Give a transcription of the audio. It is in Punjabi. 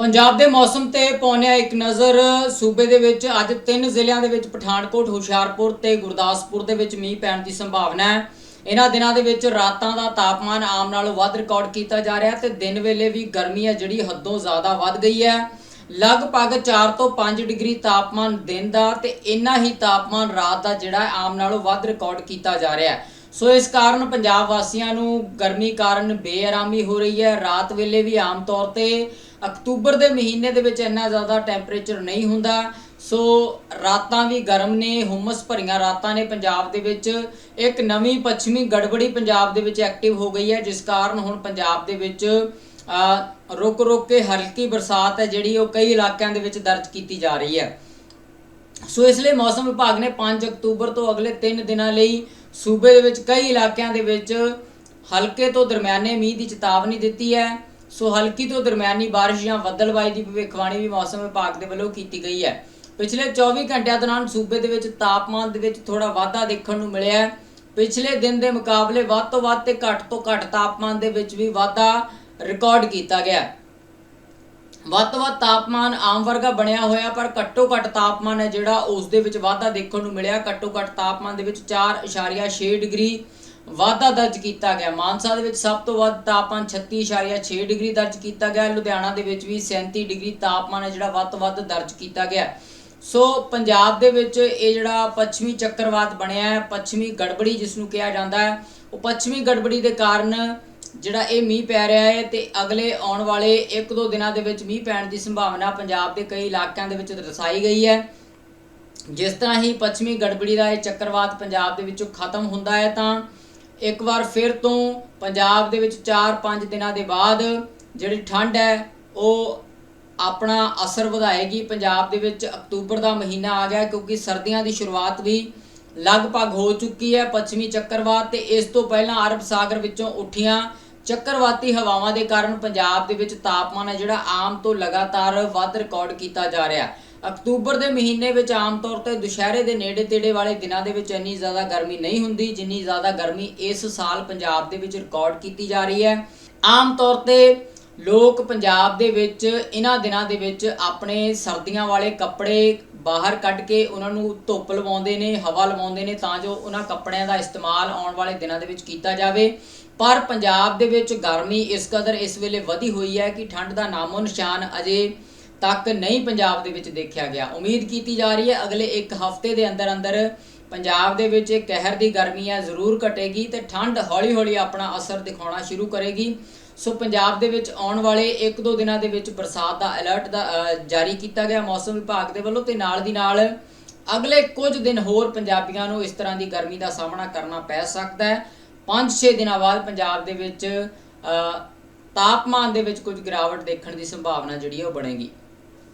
ਪੰਜਾਬ ਦੇ ਮੌਸਮ ਤੇ ਪਾਉਣਿਆ ਇੱਕ ਨਜ਼ਰ, ਸੂਬੇ ਦੇ ਵਿੱਚ ਅੱਜ ਤਿੰਨ ਜ਼ਿਲ੍ਹਿਆਂ ਦੇ ਵਿੱਚ ਪਠਾਨਕੋਟ, ਹੁਸ਼ਿਆਰਪੁਰ ਤੇ ਗੁਰਦਾਸਪੁਰ ਦੇ ਵਿੱਚ ਮੀਂਹ ਪੈਣ ਦੀ ਸੰਭਾਵਨਾ ਹੈ। ਇਹਨਾਂ ਦਿਨਾਂ ਦੇ ਵਿੱਚ ਰਾਤਾਂ ਦਾ ਤਾਪਮਾਨ ਆਮ ਨਾਲੋਂ ਵੱਧ ਰਿਕਾਰਡ ਕੀਤਾ ਜਾ ਰਿਹਾ ਤੇ ਦਿਨ ਵੇਲੇ ਵੀ ਗਰਮੀ ਹੈ ਜਿਹੜੀ ਹੱਦੋਂ ਜ਼ਿਆਦਾ ਵੱਧ ਗਈ ਹੈ। ਲਗਭਗ 4 ਤੋਂ 5 ਡਿਗਰੀ ਤਾਪਮਾਨ ਦਿਨ ਦਾ ਤੇ ਇੰਨਾ ਹੀ ਤਾਪਮਾਨ ਰਾਤ ਦਾ ਜਿਹੜਾ ਆਮ ਨਾਲੋਂ ਵੱਧ ਰਿਕਾਰਡ ਕੀਤਾ ਜਾ ਰਿਹਾ ਹੈ। ਸੋ ਇਸ ਕਾਰਨ ਪੰਜਾਬ ਵਾਸੀਆਂ ਨੂੰ ਗਰਮੀ ਕਾਰਨ ਬੇਆਰਾਮੀ ਹੋ ਰਹੀ ਹੈ। ਰਾਤ ਵੇਲੇ ਵੀ ਆਮ ਤੌਰ ਤੇ ਅਕਤੂਬਰ ਦੇ ਮਹੀਨੇ ਦੇ ਵਿੱਚ ਇੰਨਾ ਜ਼ਿਆਦਾ ਟੈਂਪਰੇਚਰ ਨਹੀਂ ਹੁੰਦਾ। ਸੋ ਰਾਤਾਂ ਵੀ ਗਰਮ ਨੇ, ਹੁਮਸ ਭਰੀਆਂ ਰਾਤਾਂ ਨੇ ਪੰਜਾਬ ਦੇ ਵਿੱਚ। ਇੱਕ ਨਵੀਂ ਪੱਛਮੀ ਗੜਬੜੀ ਪੰਜਾਬ ਦੇ ਵਿੱਚ ਐਕਟਿਵ ਹੋ ਗਈ ਹੈ, ਜਿਸ ਕਾਰਨ ਹੁਣ ਪੰਜਾਬ ਦੇ ਵਿੱਚ ਰੁਕ ਰੁਕ ਕੇ ਹਲਕੀ ਬਰਸਾਤ ਹੈ, ਜਿਹੜੀ ਉਹ ਕਈ ਇਲਾਕਿਆਂ ਦੇ ਵਿੱਚ ਦਰਜ ਕੀਤੀ ਜਾ ਰਹੀ ਹੈ। ਸੋ ਇਸ ਲਈ ਮੌਸਮ ਵਿਭਾਗ ਨੇ 5 ਅਕਤੂਬਰ ਤੋਂ ਅਗਲੇ 3 ਦਿਨਾਂ ਲਈ ਸੂਬੇ ਦੇ ਵਿੱਚ ਕਈ ਇਲਾਕਿਆਂ ਦੇ ਵਿੱਚ ਹਲਕੇ ਤੋਂ ਦਰਮਿਆਨੇ ਮੀਂਹ ਦੀ ਚੇਤਾਵਨੀ ਦਿੱਤੀ ਹੈ। ਸੋ ਹਲਕੀ ਤੋਂ ਦਰਮਿਆਨੀ ਬਾਰਿਸ਼ ਜਾਂ ਬੱਦਲਬਾਈ ਦੀ ਭਵਿੱਖਬਾਣੀ ਵੀ ਮੌਸਮ ਵਿਭਾਗ ਦੇ ਵੱਲੋਂ ਕੀਤੀ ਗਈ ਹੈ। ਪਿਛਲੇ 24 ਘੰਟਿਆਂ ਦੌਰਾਨ ਸੂਬੇ ਦੇ ਵਿੱਚ ਤਾਪਮਾਨ ਦੇ ਵਿੱਚ ਥੋੜਾ ਵਾਧਾ ਦੇਖਣ ਨੂੰ ਮਿਲਿਆ ਹੈ। ਪਿਛਲੇ ਦਿਨ ਦੇ ਮੁਕਾਬਲੇ ਵੱਧ ਤੋਂ ਵੱਧ ਤੇ ਘੱਟ ਤੋਂ ਘੱਟ ਤਾਪਮਾਨ ਦੇ ਵਿੱਚ ਵੀ ਵਾਧਾ ਰਿਕਾਰਡ ਕੀਤਾ ਗਿਆ ਵੱਧ ਤੋਂ ਵੱਧ ਤਾਪਮਾਨ ਆਮ ਵਰਗਾ ਬਣਿਆ ਹੋਇਆ, ਪਰ ਘੱਟੋ ਘੱਟ ਤਾਪਮਾਨ ਹੈ ਜਿਹੜਾ ਉਸ ਦੇ ਵਿੱਚ ਵਾਧਾ ਦੇਖਣ ਨੂੰ ਮਿਲਿਆ। ਘੱਟੋ ਘੱਟ ਤਾਪਮਾਨ ਦੇ ਵਿੱਚ 4.6 ਡਿਗਰੀ ਵਾਧਾ ਦਰਜ ਕੀਤਾ ਗਿਆ। ਮਾਨਸਾ ਦੇ ਵਿੱਚ ਸਭ ਤੋਂ ਵੱਧ ਤਾਪਮਾਨ 36.6 ਡਿਗਰੀ ਦਰਜ ਕੀਤਾ ਗਿਆ। ਲੁਧਿਆਣਾ ਦੇ ਵਿੱਚ ਵੀ 37 ਡਿਗਰੀ ਤਾਪਮਾਨ ਹੈ, ਜਿਹੜਾ ਵੱਧ ਤੋਂ ਵੱਧ ਦਰਜ ਕੀਤਾ ਗਿਆ। ਸੋ ਪੰਜਾਬ ਦੇ ਵਿੱਚ ਇਹ ਜਿਹੜਾ ਪੱਛਮੀ ਚੱਕਰਵਾਤ ਬਣਿਆ ਹੈ, ਪੱਛਮੀ ਗੜਬੜੀ ਜਿਸ ਨੂੰ ਕਿਹਾ ਜਾਂਦਾ ਹੈ, ਉਹ ਪੱਛਮੀ ਗੜਬੜੀ ਦੇ ਕਾਰਨ ਜਿਹੜਾ ਇਹ ਮੀਂਹ ਪੈ ਰਿਹਾ ਹੈ ਤੇ ਅਗਲੇ ਆਉਣ ਵਾਲੇ 1-2 ਦਿਨਾਂ ਦੇ ਵਿੱਚ ਮੀਂਹ ਪੈਣ ਦੀ ਸੰਭਾਵਨਾ ਪੰਜਾਬ ਦੇ ਕਈ ਇਲਾਕਿਆਂ ਦੇ ਵਿੱਚ ਦਰਸਾਈ ਗਈ ਹੈ। ਜਿਸ ਤਰ੍ਹਾਂ ਹੀ ਪੱਛਮੀ ਗੜਬੜੀ ਦਾ ਇਹ ਚੱਕਰਵਾਤ ਪੰਜਾਬ ਦੇ ਵਿੱਚੋਂ ਖਤਮ ਹੁੰਦਾ ਹੈ ਤਾਂ ਇੱਕ ਵਾਰ ਫਿਰ ਤੋਂ ਪੰਜਾਬ ਦੇ ਵਿੱਚ 4-5 ਦਿਨਾਂ ਦੇ ਬਾਅਦ ਜਿਹੜੀ ਠੰਡ ਹੈ, ਉਹ ਆਪਣਾ ਅਸਰ ਵਧਾਏਗੀ। ਪੰਜਾਬ ਦੇ ਵਿੱਚ ਅਕਤੂਬਰ ਦਾ ਮਹੀਨਾ ਆ ਗਿਆ ਕਿਉਂਕਿ ਸਰਦੀਆਂ ਦੀ ਸ਼ੁਰੂਆਤ ਵੀ ਲਗਭਗ ਹੋ ਚੁੱਕੀ ਹੈ ਪੱਛਮੀ ਚੱਕਰਵਾਤ ਤੇ ਇਸ ਤੋਂ ਪਹਿਲਾਂ ਅਰਬ ਸਾਗਰ ਵਿੱਚੋਂ ਉੱਠੀਆਂ ਚੱਕਰਵਾਤੀ ਹਵਾਵਾਂ ਦੇ ਕਾਰਨ ਪੰਜਾਬ ਦੇ ਵਿੱਚ ਤਾਪਮਾਨ ਹੈ ਜਿਹੜਾ ਆਮ ਤੋਂ ਲਗਾਤਾਰ ਵੱਧ ਰਿਕਾਰਡ ਕੀਤਾ ਜਾ ਰਿਹਾ। ਹੈ ਅਕਤੂਬਰ ਦੇ ਮਹੀਨੇ ਵਿੱਚ ਆਮ ਤੌਰ ਤੇ ਦੁਸ਼ਹਿਰੇ ਦੇ ਨੇੜੇ ਤੇੜੇ ਵਾਲੇ ਦਿਨਾਂ ਦੇ ਵਿੱਚ ਇੰਨੀ ਜ਼ਿਆਦਾ ਗਰਮੀ ਨਹੀਂ ਹੁੰਦੀ, ਜਿੰਨੀ ਜ਼ਿਆਦਾ ਗਰਮੀ ਇਸ ਸਾਲ ਪੰਜਾਬ ਦੇ ਵਿੱਚ ਰਿਕਾਰਡ ਕੀਤੀ ਜਾ ਰਹੀ ਹੈ। ਆਮ ਤੌਰ ਤੇ ਲੋਕ ਪੰਜਾਬ ਦੇ ਵਿੱਚ ਇਹਨਾਂ ਦਿਨਾਂ ਦੇ ਵਿੱਚ ਆਪਣੇ ਸਰਦੀਆਂ ਵਾਲੇ ਕੱਪੜੇ ਬਾਹਰ ਕੱਢ ਕੇ ਉਹਨਾਂ ਨੂੰ ਧੁੱਪ ਲਵਾਉਂਦੇ ਨੇ, ਹਵਾ ਲਵਾਉਂਦੇ ਨੇ ਤਾਂ ਜੋ ਉਹਨਾਂ ਕੱਪੜਿਆਂ ਦਾ ਇਸਤੇਮਾਲ ਆਉਣ ਵਾਲੇ ਦਿਨਾਂ ਦੇ ਵਿੱਚ ਕੀਤਾ ਜਾਵੇ। ਪਰ ਪੰਜਾਬ ਦੇ ਵਿੱਚ ਗਰਮੀ ਇਸ ਕਦਰ ਇਸ ਵੇਲੇ ਵਧੀ ਹੋਈ ਹੈ ਕਿ ਠੰਡ ਦਾ ਨਾਮੋ ਨਿਸ਼ਾਨ ਅਜੇ ਤੱਕ ਨਹੀਂ ਪੰਜਾਬ ਦੇ ਵਿੱਚ ਦੇਖਿਆ ਗਿਆ। ਉਮੀਦ ਕੀਤੀ ਜਾ ਰਹੀ ਹੈ ਅਗਲੇ ਇੱਕ ਹਫ਼ਤੇ ਦੇ ਅੰਦਰ ਅੰਦਰ ਪੰਜਾਬ ਦੇ ਵਿੱਚ ਇਹ ਕਹਿਰ ਦੀ ਗਰਮੀ ਹੈ, ਜ਼ਰੂਰ ਘਟੇਗੀ ਤੇ ਠੰਡ ਹੌਲੀ-ਹੌਲੀ ਆਪਣਾ ਅਸਰ ਦਿਖਾਉਣਾ ਸ਼ੁਰੂ ਕਰੇਗੀ। ਸੋ ਪੰਜਾਬ ਦੇ ਵਿੱਚ ਆਉਣ ਵਾਲੇ 1-2 ਦਿਨਾਂ ਦੇ ਵਿੱਚ ਬਰਸਾਤ ਦਾ ਅਲਰਟ ਦਾ ਜਾਰੀ ਕੀਤਾ ਗਿਆ ਮੌਸਮ ਵਿਭਾਗ ਦੇ ਵੱਲੋਂ ਤੇ ਨਾਲ ਦੀ ਨਾਲ ਅਗਲੇ ਕੁਝ ਦਿਨ ਹੋਰ ਪੰਜਾਬੀਆਂ ਨੂੰ ਇਸ ਤਰ੍ਹਾਂ ਦੀ ਗਰਮੀ ਦਾ ਸਾਹਮਣਾ ਕਰਨਾ ਪੈ ਸਕਦਾ ਹੈ। 5-6 ਦਿਨਾਂ ਬਾਅਦ ਪੰਜਾਬ ਦੇ ਵਿੱਚ ਤਾਪਮਾਨ ਦੇ ਵਿੱਚ ਕੁਝ ਗਿਰਾਵਟ ਦੇਖਣ ਦੀ ਸੰਭਾਵਨਾ ਜਿਹੜੀ ਹੈ ਉਹ ਬਣੇਗੀ।